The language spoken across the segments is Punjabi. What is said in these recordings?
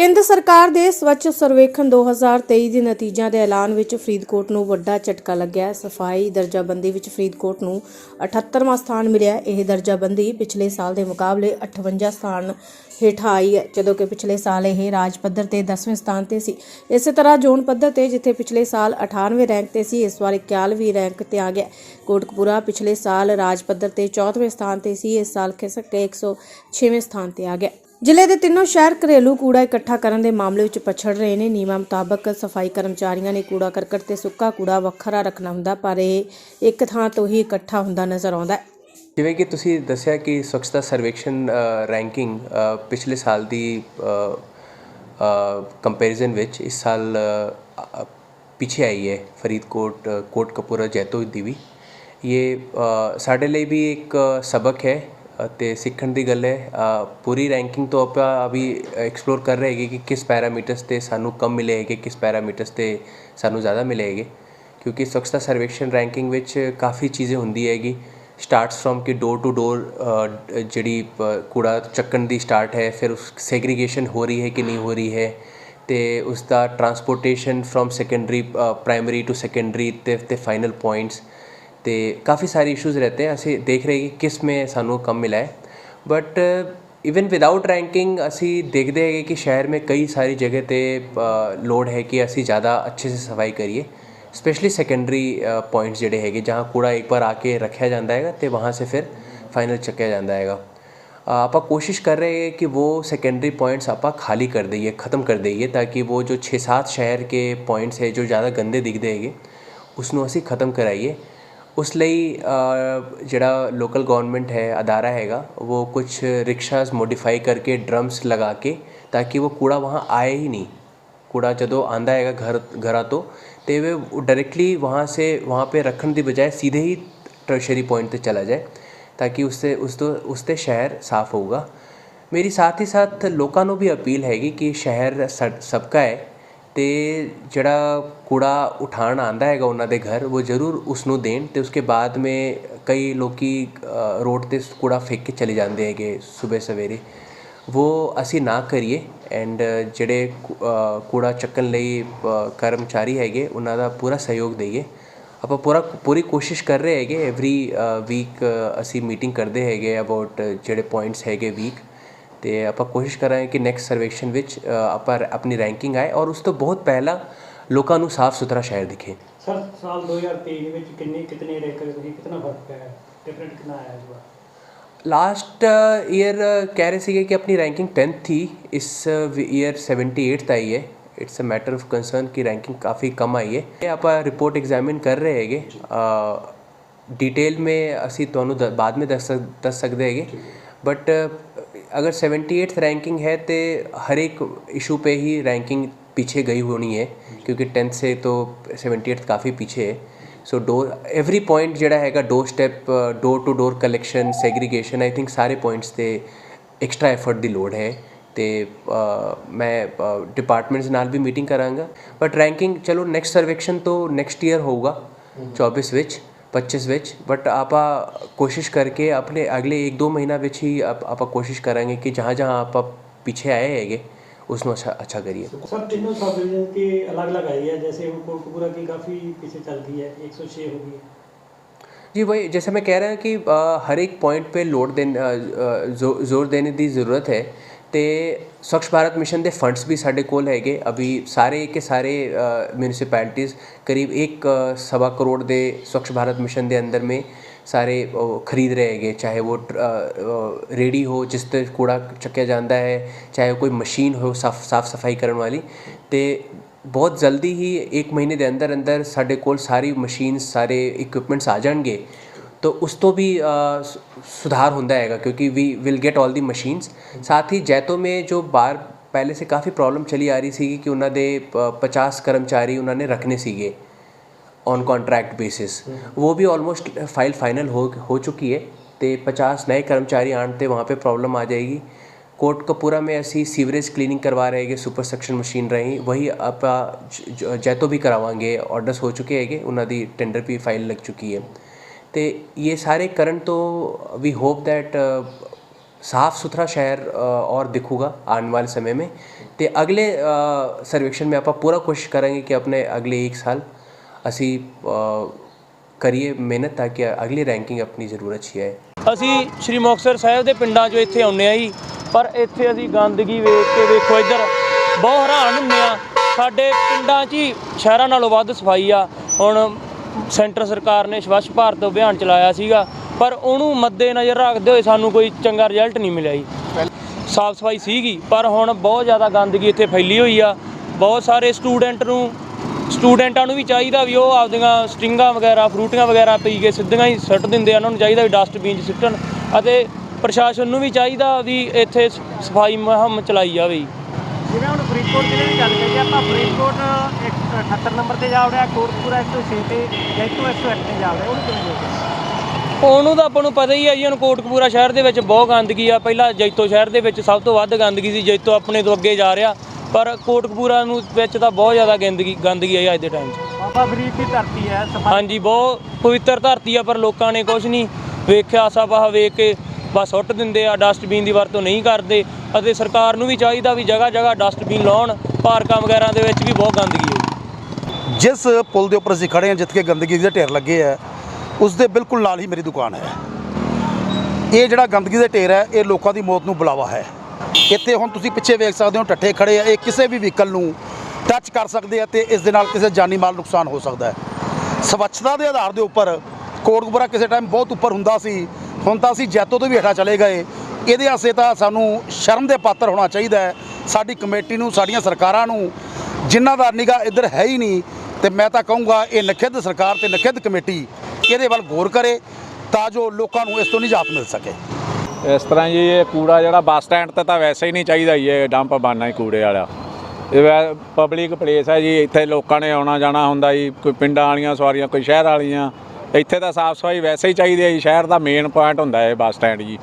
ਕੇਂਦਰ ਸਰਕਾਰ ਦੇ ਸਵੱਛ ਸਰਵੇਖਣ 2023 ਦੇ ਨਤੀਜਿਆਂ ਦੇ ਐਲਾਨ ਵਿੱਚ ਫਰੀਦਕੋਟ ਨੂੰ ਵੱਡਾ ਝਟਕਾ ਲੱਗਿਆ। ਸਫ਼ਾਈ ਦਰਜਾਬੰਦੀ ਵਿੱਚ ਫਰੀਦਕੋਟ ਨੂੰ 78ਵਾਂ ਸਥਾਨ ਮਿਲਿਆ। ਇਹ ਦਰਜਾਬੰਦੀ ਪਿਛਲੇ ਸਾਲ ਦੇ ਮੁਕਾਬਲੇ 58 ਸਥਾਨ ਹੇਠਾਂ ਆਈ ਹੈ, ਜਦੋਂ ਕਿ ਪਿਛਲੇ ਸਾਲ ਇਹ ਰਾਜ ਪੱਧਰ ਤੇ 10ਵੇਂ ਸਥਾਨ ਤੇ ਸੀ। ਇਸੇ ਤਰ੍ਹਾਂ ਜ਼ੋਨ ਪੱਧਰ ਤੇ ਜਿੱਥੇ ਪਿਛਲੇ ਸਾਲ 98ਵੇਂ ਰੈਂਕ ਤੇ ਸੀ, ਇਸ ਵਾਰ 91ਵੀਂ ਰੈਂਕ ਤੇ ਆ ਗਿਆ। ਹੈ। ਕੋਟਕਪੂਰਾ ਪਿਛਲੇ ਸਾਲ ਰਾਜ ਪੱਧਰ ਤੇ 14ਵੇਂ ਸਥਾਨ ਤੇ ਸੀ, ਇਸ ਸਾਲ ਖਿਸਕ ਕੇ 106ਵੇਂ ਸਥਾਨ ਤੇ ਆ ਗਿਆ। ਜ਼ਿਲ੍ਹੇ ਦੇ ਤਿੰਨੋਂ ਸ਼ਹਿਰ ਘਰੇਲੂ ਕੂੜਾ ਇਕੱਠਾ ਕਰਨ ਦੇ ਮਾਮਲੇ ਵਿੱਚ ਪਛੜ ਰਹੇ ਨੇ। ਨਿਯਮਾਂ ਮੁਤਾਬਕ ਸਫ਼ਾਈ ਕਰਮਚਾਰੀਆਂ ਨੇ ਕੂੜਾ ਕਰਕਟ ਤੇ ਸੁੱਕਾ ਕੂੜਾ ਵੱਖਰਾ ਰੱਖਣਾ ਹੁੰਦਾ, ਪਰ ਇਹ ਇੱਕ ਥਾਂ ਤੋਂ ਹੀ ਇਕੱਠਾ ਹੁੰਦਾ ਨਜ਼ਰ ਆਉਂਦਾ ਹੈ। ਜਿਵੇਂ ਕਿ ਤੁਸੀਂ ਦੱਸਿਆ ਕਿ ਸਵੱਛਤਾ ਸਰਵੇਖਣ ਰੈਂਕਿੰਗ ਪਿਛਲੇ ਸਾਲ ਦੀ ਕੰਪੈਰੀਜ਼ਨ ਵਿੱਚ ਇਸ ਸਾਲ ਪਿੱਛੇ ਆਈ ਹੈ ਫਰੀਦਕੋਟ ਕੋਟ ਕਪੂਰਾ ਜੈਤੋ ਦੀ ਵੀ। ਇਹ ਸਾਡੇ ਲਈ ਵੀ ਇੱਕ ਸਬਕ ਹੈ ਅਤੇ ਸਿੱਖਣ ਦੀ ਗੱਲ ਹੈ ਪੂਰੀ ਰੈਂਕਿੰਗ ਤੋਂ ਆਪਾਂ ਅਭੀ ਐਕਸਪਲੋਰ ਕਰ ਰਹੇ ਹੈਗੇ ਕਿ ਕਿਸ ਪੈਰਾਮੀਟਰਸ ਤੇ ਸਾਨੂੰ ਕਮ ਮਿਲੇ ਹੈਗੇ, ਕਿਸ ਪੈਰਾਮੀਟਰਸ ਤੇ ਸਾਨੂੰ ਜ਼ਿਆਦਾ ਮਿਲੇ ਹੈਗੇ। ਕਿਉਂਕਿ ਸਵੱਛਤਾ ਸਰਵੇਖਣ ਰੈਂਕਿੰਗ ਵਿੱਚ ਕਾਫੀ ਚੀਜ਼ੇ ਹੁੰਦੀ ਹੈਗੀ। ਸਟਾਰਟਸ ਫਰੋਮ ਕਿ ਡੋਰ ਟੂ ਡੋਰ ਜਿਹੜੀ ਕੂੜਾ ਚੱਕਣ ਦੀ ਸਟਾਰਟ ਹੈ, ਫਿਰ ਉਸ ਸੈਗਰੀਗੇਸ਼ਨ ਹੋ ਰਹੀ ਹੈ ਕਿ ਨਹੀਂ ਹੋ ਰਹੀ ਹੈ, ਤੇ ਉਸ ਦਾ transportation from secondary primary to secondary ਤੇ ਤੇ ਫਾਈਨਲ ਪੁਆਇੰਟਸ ਤੇ ਕਾਫੀ ਸਾਰੇ ਇਸ਼ੂਜ਼ ਰਹਤੇ हैं ਅਸੀਂ ਦੇਖ ਰਹੇ ਕਿ ਕਿਸ में ਸਾਨੂੰ ਕਮ ਮਿਲਾ ਹੈ ਬਟ ਇਵਨ ਵਿਦਆਊਟ ਰੈਂਕਿੰਗ ਅਸੀਂ ਦੇਖਦੇ ਹੈਗੇ ਕਿ ਸ਼ਹਿਰ में ਕਈ ਸਾਰੀ ਜਗ੍ਹਾ ਤੇ ਅ, ਲੋੜ ਹੈ ਕਿ ਅਸੀਂ ਜ਼ਿਆਦਾ ਅੱਛੇ ਸੇ ਸਫਾਈ ਕਰੀਏ स्पेशली सेकेंडरी पॉइंट्स ਜਿਹੜੇ ਹੈਗੇ ਜਹਾਂ ਕੂੜਾ ਇੱਕ ਵਾਰ ਆ ਕੇ ਰੱਖਿਆ ਜਾਂਦਾ ਹੈਗਾ ਤੇ ਵਹਾਂ ਸੇ ਫਿਰ ਫਾਈਨਲ ਚੱਕਿਆ ਜਾਂਦਾ ਹੈਗਾ ਅ, ਆਪਾਂ ਕੋਸ਼ਿਸ਼ ਕਰ ਰਹੇ हैं कि वो सेकेंडरी पॉइंट्स ਆਪਾਂ ਖਾਲੀ ਕਰ ਦਈਏ ਖਤਮ ਕਰ ਦਈਏ ਤਾਂ ਕਿ वो जो 6-7 ਸ਼ਹਿਰ ਕੇ ਪੁਆਇੰਟਸ ਹੈ ਜੋ ਜ਼ਿਆਦਾ ਗੰਦੇ ਦਿਖਦੇ ਹੈਗੇ ਉਸ ਨੂੰ ਅਸੀਂ ਖਤਮ ਕਰਾਈਏ उस जड़ा लोकल गवर्नमेंट है, अदारा है वो कुछ रिक्शास मोडिफाई करके ड्रम्स लगा के ताकि वो कूड़ा वहाँ आए ही नहीं। कूड़ा जो आता है घर घर तो वे डायरेक्टली वहाँ से, वहाँ पर रखने की बजाय सीधे ही ट्रशरी पॉइंट पे चला जाए, ताकि उससे, उस तो उससे शहर साफ़ होगा। मेरी साथ ही साथ लोगों भी अपील हैगी कि शहर सबका है ਅਤੇ ਜਿਹੜਾ ਕੂੜਾ ਉਠਾਉਣ ਆਉਂਦਾ ਹੈਗਾ ਉਹਨਾਂ ਦੇ ਘਰ, ਉਹ ਜ਼ਰੂਰ ਉਸਨੂੰ ਦੇਣ ਅਤੇ ਉਸਕੇ ਬਾਅਦ ਮੇ ਕਈ ਲੋਕ ਰੋਡ ਤੇ ਕੂੜਾ ਫੇਕ ਕੇ ਚਲੇ ਜਾਂਦੇ ਹੈਗੇ ਸਵੇਰੇ ਸਵੇਰੇ। ਵੋ ਅਸੀਂ ਨਾ ਕਰੀਏ ਐਂਡ ਜਿਹੜੇ ਕੂੜਾ ਚੱਕਣ ਲਈ ਕਰਮਚਾਰੀ ਹੈਗੇ, ਉਹਨਾਂ ਦਾ ਪੂਰਾ ਸਹਿਯੋਗ ਦਈਏ। ਆਪਾਂ ਪੂਰਾ, ਪੂਰੀ ਕੋਸ਼ਿਸ਼ ਕਰ ਰਹੇ ਹੈਗੇ ਐਵਰੀ ਵੀਕ ਅਸੀਂ ਮੀਟਿੰਗ ਕਰਦੇ ਹੈਗੇ ਅਬਾਊਟ ਜਿਹੜੇ ਪੁਆਇੰਟਸ ਹੈਗੇ ਵੀਕ ਤੇ ਆਪਾਂ ਕੋਸ਼ਿਸ਼ ਕਰ ਰਹੇ ਹਾਂ ਕਿ ਨੈਕਸਟ ਸਰਵੇਖਣ ਵਿੱਚ ਅ, ਆਪਾਂ ਆਪਣੀ ਰੈਂਕਿੰਗ ਆਏ ਔਰ ਉਸ ਤੋਂ ਬਹੁਤ ਪਹਿਲਾਂ ਲੋਕਾਂ ਨੂੰ ਸਾਫ਼ ਸੁਥਰਾ ਸ਼ਹਿਰ ਦਿਖੇ ਸਰ ਸਾਲ 2023 ਵਿੱਚ ਕਿੰਨੇ ਕਿਤਨੇ ਰੈਂਕ ਤੁਸੀਂ ਕਿੰਨਾ ਫ਼ਰਕ ਪਿਆ ਹੈ ਡਿਫਰੈਂਟ ਕਿੰਨਾ ਆਇਆ ਇਸ ਵਾਰ ਲਾਸਟ ਈਅਰ ਕਹਿ ਰਹੇ ਸੀਗੇ ਕਿ ਆਪਣੀ ਰੈਂਕਿੰਗ 10th ਥੀ ਇਸ ਈਅਰ 78th ਆਈ ਹੈ it's a matter of concern ਕਿ ਰੈਂਕਿੰਗ ਕਾਫੀ ਕਮ ਆਈ ਹੈ ਇਹ ਆਪਾਂ ਰਿਪੋਰਟ ਐਗਜ਼ਾਮਿਨ ਕਰ ਰਹੇ ਹੈਗੇ ਡਿਟੇਲ ਮੇ ਅਸੀਂ ਤੁਹਾਨੂੰ ਦ- ਬਾਅਦ में ਦੱਸ ਸਕ- ਦੱਸ ਸਕਦੇ ਹੈਗੇ ਬਟ अगर 78th रैंकिंग है तो हर एक इशू पे ही रैंकिंग पीछे गई होनी है क्योंकि टेंथ से तो 78th काफ़ी पीछे है सो डोर एवरी पॉइंट ਜਿਹੜਾ ਹੈਗਾ doorstep door to door collection segregation I think ਸਾਰੇ ਪੁਆਇੰਟਸ ਤੇ ਐਕਸਟਰਾ ਐਫਰਟ ਦੀ ਲੋੜ ਹੈ ਤੇ ਅ, ਮੈਂ ਡਿਪਾਰਟਮੈਂਟਸ ਨਾਲ ਵੀ ਮੀਟਿੰਗ ਕਰਾਂਗਾ ਬਟ ਰੈਂਕਿੰਗ ਚਲੋ ਨੈਕਸਟ ਸਰਵੇਕਸ਼ਨ ਤੋਂ ਨੈਕਸਟ ਈਅਰ ਹੋਊਗਾ 24 ਵਿੱਚ 25 ਵਿੱਚ ਬਟ ਆਪਾਂ ਕੋਸ਼ਿਸ਼ ਕਰਕੇ ਆਪਣੇ ਅਗਲੇ 1-2 ਮਹੀਨਾ ਵਿੱਚ ਹੀ ਆਪ- ਆਪਾਂ ਕੋਸ਼ਿਸ਼ ਕਰਾਂਗੇ ਕਿ ਜਹਾਂ ਜਹਾਂ ਆਪਾਂ ਪਿੱਛੇ ਆਏ ਹੈਗੇ ਉਸ ਨੂੰ ਅੱਛਾ ਅੱਛਾ ਕਰੀਏ सर तीनों सब डिवीजन की अलग अलग आई है जैसे वो कोटकपुरा की काफ़ी पीछे चल गई है 106 हो गई है जी वही जैसे मैं कह रहा हूँ कि अ, हर एक पॉइंट पे लोड देने जोर जोर देने ਦੀ ਜ਼ਰੂਰਤ ਹੈ ਤੇ ਸਵੱਛ ਭਾਰਤ ਮਿਸ਼ਨ ਦੇ ਫੰਡਸ ਵੀ ਸਾਡੇ ਕੋਲ ਹੈਗੇ। ਅਭੀ ਸਾਰੇ ਕੇ ਸਾਰੇ ਮਿਊਨਿਸਪੈਲਿਟੀਜ਼ ਕਰੀਬ 1 ਸਵਾ ਕਰੋੜ ਦੇ ਸਵੱਛ ਭਾਰਤ ਮਿਸ਼ਨ ਦੇ ਅੰਦਰ में ਸਾਰੇ ਉਹ ਖਰੀਦ ਰਹੇ ਹੈਗੇ। ਚਾਹੇ ਉਹ ਰੇੜੀ ਹੋ ਜਿਸ ਤੇ ਕੂੜਾ ਚੱਕਿਆ ਜਾਂਦਾ ਹੈ, ਚਾਹੇ ਕੋਈ ਮਸ਼ੀਨ ਹੋ ਸਾਫ਼ ਸਾਫ਼ ਸਫ਼ਾਈ ਕਰਨ ਵਾਲੀ। ਤੇ ਬਹੁਤ ਜਲਦੀ ਹੀ 1 ਮਹੀਨੇ ਦੇ ਅੰਦਰ ਅੰਦਰ ਸਾਡੇ ਕੋਲ ਸਾਰੀ ਮਸ਼ੀਨਸ ਸਾਰੇ ਇਕਵਿਪਮੈਂਟਸ ਆ ਜਾਣਗੇ। तो उस तो भी सुधार होता हैगा क्योंकि we will get all the machines ਸਾਥ ਹੀ ਜੈਤੋ ਮੇ ਜੋ ਬਾਰ ਪਹਿਲੇ ਸੇ ਕਾਫੀ ਪ੍ਰੋਬਲਮ ਚਲੀ ਆ ਰਹੀ ਸੀ ਕਿ ਉਹਨਾਂ ਦੇ 50 ਕਰਮਚਾਰੀ ਉਹਨਾਂ ਨੇ ਰੱਖਨੇ ਸੀਗੇ ਔਨ ਕੰਟਰੈਕਟ ਬੇਸਿਸ ਉਹ ਵੀ ਆਲਮੋਸਟ ਫਾਈਲ ਫਾਈਨਲ ਹੋ ਹੋ ਚੁੱਕੀ है ਤੇ 50 नए कर्मचारी आने तो वहाँ पे प्रॉब्लम आ जाएगी कोट कपूरा में ऐसी सीवरेज क्लीनिंग करवा रहे हैं सुपर सक्शन मशीन रही वही आप जैतो भी करवाएंगे ऑर्डर्स हो चुके हैं उन्होंने टेंडर भी फाइल लग चुकी है ਲੱਗ ਚੁੱਕੀ ਹੈ ਤੇ ਇਹ ਸਾਰੇ ਕਰਨ ਤੋਂ ਵੀ ਹੋਪ ਦੈਟ साफ़ सुथरा शहर अ, और दिखूगा आने वाले समय में ਤੇ ਅਗਲੇ ਅ, ਸਰਵੇਖਣ में ਆਪਾਂ ਪੂਰਾ ਕੋਸ਼ਿਸ਼ ਕਰਾਂਗੇ ਕਿ ਆਪਣੇ ਅਗਲੇ 1 ਸਾਲ ਅਸੀਂ ਅ, ਕਰੀਏ ਮਿਹਨਤ ਤਾਂ ਕਿ ਅਗਲੀ ਰੈਂਕਿੰਗ ਆਪਣੀ ਜ਼ਰੂਰ ਅੱਛੀ ਆਏ ਅਸੀਂ ਸ਼੍ਰੀ ਮੁਕਤਸਰ ਸਾਹਿਬ ਦੇ ਪਿੰਡਾਂ 'ਚੋਂ ਇੱਥੇ ਆਉਂਦੇ ਆ ਜੀ ਪਰ ਇੱਥੇ ਅਸੀਂ ਗੰਦਗੀ ਵੇਖ ਕੇ ਵੇਖੋ ਇੱਧਰ ਬਹੁਤ ਹੈਰਾਨ ਹੁੰਦੇ ਆ ਸਾਡੇ ਪਿੰਡਾਂ 'ਚ ਹੀ ਸ਼ਹਿਰਾਂ ਨਾਲੋਂ ਵੱਧ ਸਫਾਈ ਆ ਹੁਣ ਸੈਂਟਰ ਸਰਕਾਰ ਨੇ ਸਵੱਛ ਭਾਰਤ ਅਭਿਆਨ ਚਲਾਇਆ ਸੀਗਾ, ਪਰ ਉਹਨੂੰ ਮੱਦੇ ਨਜ਼ਰ ਰੱਖਦੇ ਹੋਏ ਸਾਨੂੰ ਕੋਈ ਚੰਗਾ ਰਿਜ਼ਲਟ ਨਹੀਂ ਮਿਲਿਆ ਜੀ। ਸਾਫ਼ ਸਫ਼ਾਈ ਸੀਗੀ, ਪਰ ਹੁਣ ਬਹੁਤ ਜ਼ਿਆਦਾ ਗੰਦਗੀ ਇੱਥੇ ਫੈਲੀ ਹੋਈ ਆ। ਬਹੁਤ ਸਾਰੇ ਸਟੂਡੈਂਟ ਨੂੰ, ਸਟੂਡੈਂਟਾਂ ਨੂੰ ਵੀ ਚਾਹੀਦਾ ਵੀ ਉਹ ਆਪਦੀਆਂ ਸਟਿੰਗਾਂ ਵਗੈਰਾ, ਫਰੂਟੀਆਂ ਵਗੈਰਾ ਪੀ ਕੇ ਸਿੱਧੀਆਂ ਹੀ ਸੁੱਟ ਦਿੰਦੇ ਆ। ਉਹਨਾਂ ਨੂੰ ਚਾਹੀਦਾ ਵੀ ਡਸਟਬਿਨ 'ਚ ਸਿੱਟਣ ਅਤੇ ਪ੍ਰਸ਼ਾਸਨ ਨੂੰ ਵੀ ਚਾਹੀਦਾ ਵੀ ਇੱਥੇ ਸ- ਸਫ਼ਾਈ ਮੁਹਿੰਮ ਚਲਾਈ ਜਾਵੇ ਫਰੀਦਕੋਟ ਜ਼ਿਲ੍ਹੇ ਦੀ ਗੱਲ ਕਰੀਏ ਆਪਾਂ ਫਰੀਦਕੋਟ 78 ਨੰਬਰ ਤੇ ਜਾ ਵੜਿਆ ਕੋਟਪੂਰਾ 106 ਤੇ ਜੈਤੋ 108 ਤੇ ਜਾ ਵੜਿਆ ਉਹਨੂੰ ਕਿਵੇਂ ਦੇਖਦੇ ਉਹਨੂੰ ਤਾਂ ਆਪਾਂ ਨੂੰ ਪਤਾ ਹੀ ਹੈ ਜੀ ਹੁਣ ਕੋਟਕਪੂਰਾ ਸ਼ਹਿਰ ਦੇ ਵਿੱਚ ਬਹੁਤ ਗੰਦਗੀ ਆ। ਪਹਿਲਾਂ ਜੈਤੋ ਸ਼ਹਿਰ ਦੇ ਵਿੱਚ ਸਭ ਤੋਂ ਵੱਧ ਗੰਦਗੀ ਸੀ ਜੈਤੋ ਆਪਣੇ ਤੋਂ ਅੱਗੇ ਜਾ ਰਿਹਾ। ਪਰ ਕੋਟਕਪੂਰਾ ਨੂੰ ਵਿੱਚ ਤਾਂ ਬਹੁਤ ਜ਼ਿਆਦਾ ਗੰਦਗੀ ਗੰਦਗੀ ਹੈ ਅੱਜ ਦੇ ਟਾਈਮ 'ਚ। ਬਾਬਾ ਫਰੀਦ ਦੀ ਧਰਤੀ ਹੈ ਸਫ਼ਾਈ ਹਾਂਜੀ ਬਹੁਤ ਪਵਿੱਤਰ ਧਰਤੀ ਆ ਪਰ ਲੋਕਾਂ ਨੇ ਕੁਝ ਨਹੀਂ ਵੇਖਿਆ ਸਭਾ ਵੇਖ ਕੇ ਬਸ ਸੁੱਟ ਦਿੰਦੇ ਆ ਡਸਟਬਿਨ ਦੀ ਵਰਤੋਂ ਨਹੀਂ ਕਰਦੇ ਅਤੇ ਸਰਕਾਰ ਨੂੰ ਵੀ ਚਾਹੀਦਾ ਵੀ ਜਗ੍ਹਾ ਜਗ੍ਹਾ ਡਸਟਬਿਨ ਲਾਉਣ, ਪਾਰਕਾਂ ਵਗੈਰਾ ਦੇ ਵਿੱਚ ਵੀ ਬਹੁਤ ਗੰਦਗੀ ਹੈ ਜਿਸ ਪੁਲ ਦੇ ਉੱਪਰ ਅਸੀਂ ਖੜੇ ਹਾਂ, ਜਿੱਥੇ ਗੰਦਗੀ ਦੇ ਢੇਰ ਲੱਗੇ ਹੈ ਉਸ ਦੇ ਬਿਲਕੁਲ ਨਾਲ ਹੀ ਮੇਰੀ ਦੁਕਾਨ ਹੈ। ਇਹ ਜਿਹੜਾ ਗੰਦਗੀ ਦੇ ਢੇਰ ਹੈ, ਇਹ ਲੋਕਾਂ ਦੀ ਮੌਤ ਨੂੰ ਬੁਲਾਵਾ ਹੈ। ਇੱਥੇ ਹੁਣ ਤੁਸੀਂ ਪਿੱਛੇ ਵੇਖ ਸਕਦੇ ਹੋ ਟੱਠੇ ਖੜੇ ਆ, ਇਹ ਕਿਸੇ ਵੀ ਵਹੀਕਲ ਨੂੰ ਟੱਚ ਕਰ ਸਕਦੇ ਆ ਤੇ ਇਸ ਦੇ ਨਾਲ ਕਿਸੇ ਜਾਨੀ ਮਾਲ ਨੁਕਸਾਨ ਹੋ ਸਕਦਾ ਹੈ। ਸਵੱਛਤਾ ਦੇ ਆਧਾਰ ਦੇ ਉੱਪਰ, ਕੋਟਕਪੂਰਾ ਕਿਸੇ ਟਾਈਮ ਬਹੁਤ ਉੱਪਰ ਹੁੰਦਾ ਸੀ ਹੁਣ ਤਾਂ ਅਸੀਂ ਜੈਤੋ ਤੋਂ ਵੀ ਹੇਠਾਂ ਚਲੇ ਗਏ। ਇਹਦੇ ਵਾਸਤੇ ਤਾਂ ਸਾਨੂੰ ਸ਼ਰਮ ਦੇ ਪਾਤਰ ਹੋਣਾ ਚਾਹੀਦਾ ਹੈ। ਸਾਡੀ ਕਮੇਟੀ ਨੂੰ, ਸਾਡੀਆਂ ਸਰਕਾਰਾਂ ਨੂੰ, ਜਿਨ੍ਹਾਂ ਦਾ ਨਿਗਾ ਇੱਧਰ ਹੈ ਹੀ ਨਹੀਂ, ਤੇ ਮੈਂ ਤਾਂ ਕਹੂੰਗਾ ਇਹ ਨਖਿੱਧ ਸਰਕਾਰ ਤੇ ਨਖਿੱਧ ਕਮੇਟੀ ਇਹਦੇ ਵੱਲ ਗੌਰ ਕਰੇ ਤਾਂ ਜੋ ਲੋਕਾਂ ਨੂੰ ਇਸ ਤੋਂ ਨਿਜਾਤ ਮਿਲ ਸਕੇ। ਇਸ ਤਰ੍ਹਾਂ ਜੀ ਇਹ ਕੂੜਾ ਜਿਹੜਾ ਬੱਸ ਸਟੈਂਡ ਤੇ ਤਾਂ ਵੈਸੇ ਹੀ ਨਹੀਂ ਚਾਹੀਦਾ ਜੀ, ਇਹ ਡੰਪ ਬਾਨਾ ਹੀ ਕੂੜੇ ਵਾਲਾ। ਇਹ ਪਬਲਿਕ ਪਲੇਸ ਹੈ ਜੀ, ਇੱਥੇ ਲੋਕਾਂ ਨੇ ਆਉਣਾ ਜਾਣਾ ਹੁੰਦਾ ਜੀ, ਕੋਈ ਪਿੰਡਾਂ ਵਾਲੀਆਂ ਸਵਾਰੀਆਂ, ਕੋਈ ਸ਼ਹਿਰ ਵਾਲੀਆਂ। ਇੱਥੇ ਤਾਂ ਸਾਫ਼ ਸਫ਼ਾਈ ਵੈਸੇ ਹੀ ਚਾਹੀਦੀ ਹੈ ਜੀ ਸ਼ਹਿਰ ਦਾ ਮੇਨ ਪੁਆਇੰਟ ਹੁੰਦਾ ਹੈ ਬੱਸ ਸਟੈਂਡ ਜੀ।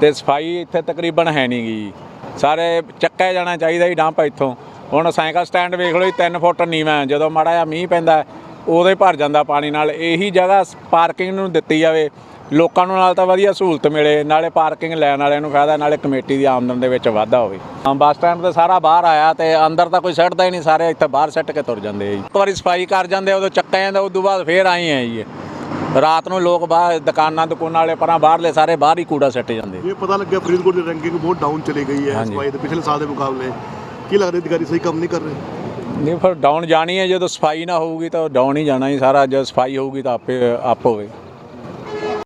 ਤੇ ਸਫ਼ਾਈ ਇੱਥੇ ਤਕਰੀਬਨ ਹੈ ਨਹੀਂ ਗੀ। ਸਾਰੇ ਚੱਕਿਆ ਜਾਣਾ ਚਾਹੀਦਾ ਜੀ ਡੰਪ ਇੱਥੋਂ। ਹੁਣ ਸਾਈਕਲ ਸਟੈਂਡ ਵੇਖ ਲਓ ਜੀ 3 ਫੁੱਟ ਨੀਵਾਂ ਜਦੋਂ ਮਾੜਾ ਜਿਹਾ ਮੀਂਹ ਪੈਂਦਾ ਹੈ, ਉਦੋਂ ਹੀ ਭਰ ਜਾਂਦਾ ਪਾਣੀ ਨਾਲ। ਇਹੀ ਜਗ੍ਹਾ ਪਾਰਕਿੰਗ ਨੂੰ ਦਿੱਤੀ ਜਾਵੇ। ਲੋਕਾਂ ਨੂੰ ਨਾਲ ਤਾਂ ਵਧੀਆ ਸਹੂਲਤ ਮਿਲੇ ਨਾਲੇ ਪਾਰਕਿੰਗ ਲੈਣ ਵਾਲਿਆਂ ਨੂੰ ਫਾਇਦਾ ਨਾਲੇ ਕਮੇਟੀ ਦੀ ਆਮਦਨ ਦੇ ਵਿੱਚ ਵਾਧਾ ਹੋਵੇ। ਹਾਂ ਬੱਸ ਸਟੈਂਡ ਤੇ ਸਾਰਾ ਬਾਹਰ ਆਇਆ ਤੇ ਅੰਦਰ ਤਾਂ ਕੋਈ ਸੱਟਦਾ ਹੀ ਨਹੀਂ ਸਾਰੇ ਇੱਥੇ ਬਾਹਰ ਸੱਟ ਕੇ ਤੁਰ ਜਾਂਦੇ ਆ ਜੀ। ਇੱਕ ਵਾਰੀ ਸਫ਼ਾਈ ਕਰ ਜਾਂਦੇ ਆ, ਉਦੋਂ ਚੱਕਿਆ ਜਾਂਦਾ ਉਦੋਂ ਬਾਅਦ ਫੇਰ ਆਏ ਆ ਜੀ ਰਾਤ ਨੂੰ ਲੋਕ ਬਾਹਰ ਦੁਕਾਨਾਂ ਦੁਕਾਨਾਂ ਵਾਲੇ ਪਰਾਂ ਬਾਹਰਲੇ ਸਾਰੇ ਬਾਹਰ ਹੀ ਕੂੜਾ ਸੱਟ ਜਾਂਦੇ ਇਹ ਪਤਾ ਲੱਗਿਆ ਫਰੀਦਕੋਟ ਦੀ ਰੈਂਕਿੰਗ ਬਹੁਤ ਡਾਊਨ ਚਲੀ ਗਈ ਹੈ। ਸਫ਼ਾਈ ਦੇ ਪਿਛਲੇ ਸਾਲ ਦੇ ਮੁਕਾਬਲੇ। ਕੀ ਲੱਗਦਾ ਅਧਿਕਾਰੀ ਸਹੀ ਕੰਮ ਨਹੀਂ ਕਰ ਰਹੇ? ਨਹੀਂ ਫਿਰ ਡਾਊਨ ਜਾਣੀ ਹੈ ਜਦੋਂ ਸਫ਼ਾਈ ਨਾ ਹੋਊਗੀ ਤਾਂ ਡਾਊਨ ਹੀ ਜਾਣਾ ਹੀ ਸਾਰਾ ਜਦ ਸਫ਼ਾਈ ਹੋਊਗੀ ਤਾਂ ਆਪੇ ਆਪ ਹੋਵੇ।